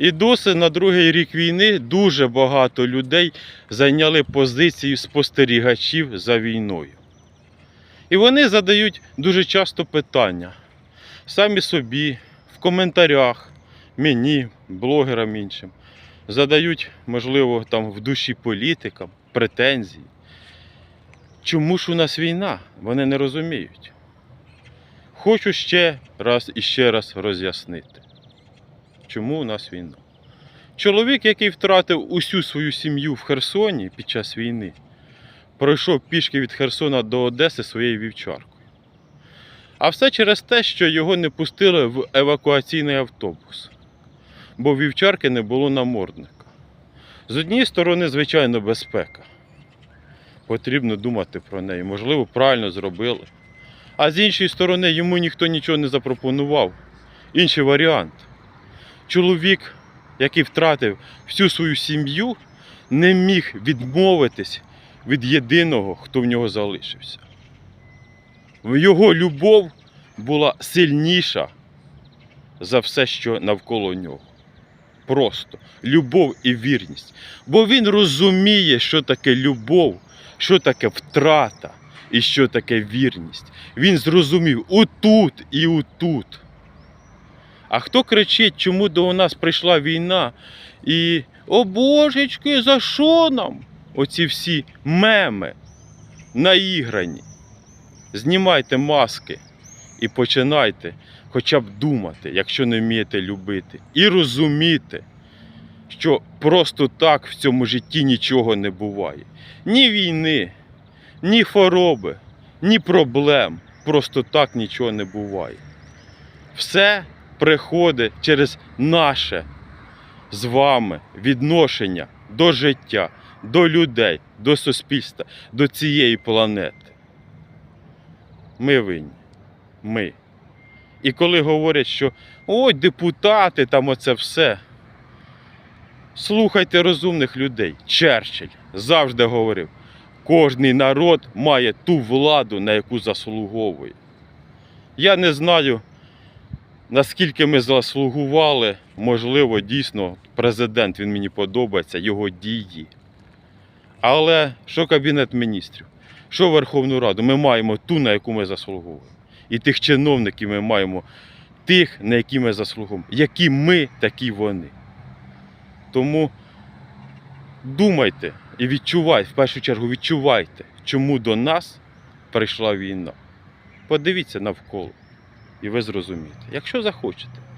І досі на другий рік війни дуже багато людей зайняли позицію спостерігачів за війною. І вони задають дуже часто питання самі собі, в коментарях, мені, блогерам іншим. Задають, можливо, там в душі політикам претензії. Чому ж у нас війна? Вони не розуміють. Хочу ще раз і ще раз роз'яснити, чому у нас війна. Чоловік, який втратив усю свою сім'ю в Херсоні під час війни, пройшов пішки від Херсона до Одеси своєю вівчаркою. А все через те, що його не пустили в евакуаційний автобус, бо вівчарки не було намордника. З однієї сторони, звичайно, безпека. Потрібно думати про неї. Можливо, правильно зробили. А з іншої сторони, йому ніхто нічого не запропонував. Інший варіант. Чоловік, який втратив всю свою сім'ю, не міг відмовитись від єдиного, хто в нього залишився. Його любов була сильніша за все, що навколо нього. Просто любов і вірність. Бо він розуміє, що таке любов, що таке втрата і що таке вірність. Він зрозумів отут і отут. А хто кричить, чому до нас прийшла війна? І о божечки, за що нам? Оці всі меми наіграні. Знімайте маски і починайте хоча б думати, якщо не вмієте любити, і розуміти, що просто так в цьому житті нічого не буває. Ні війни, ні хвороби, ні проблем. Просто так нічого не буває. Все приходить через наше з вами відношення до життя, до людей, до суспільства, до цієї планети. Ми винні. Ми. І коли говорять, що ой, депутати, там оце все. Слухайте розумних людей. Черчилль завжди говорив, кожний народ має ту владу, на яку заслуговує. Я не знаю, наскільки ми заслугували, можливо, дійсно, президент він мені подобається, його дії. Але що Кабінет міністрів, що Верховну Раду, ми маємо ту, на яку ми заслуговуємо. І тих чиновників ми маємо тих, на які ми заслуговуємо. Які ми, такі вони. Тому думайте і відчувайте, в першу чергу відчувайте, чому до нас прийшла війна. Подивіться навколо, і ви зрозумієте, якщо захочете.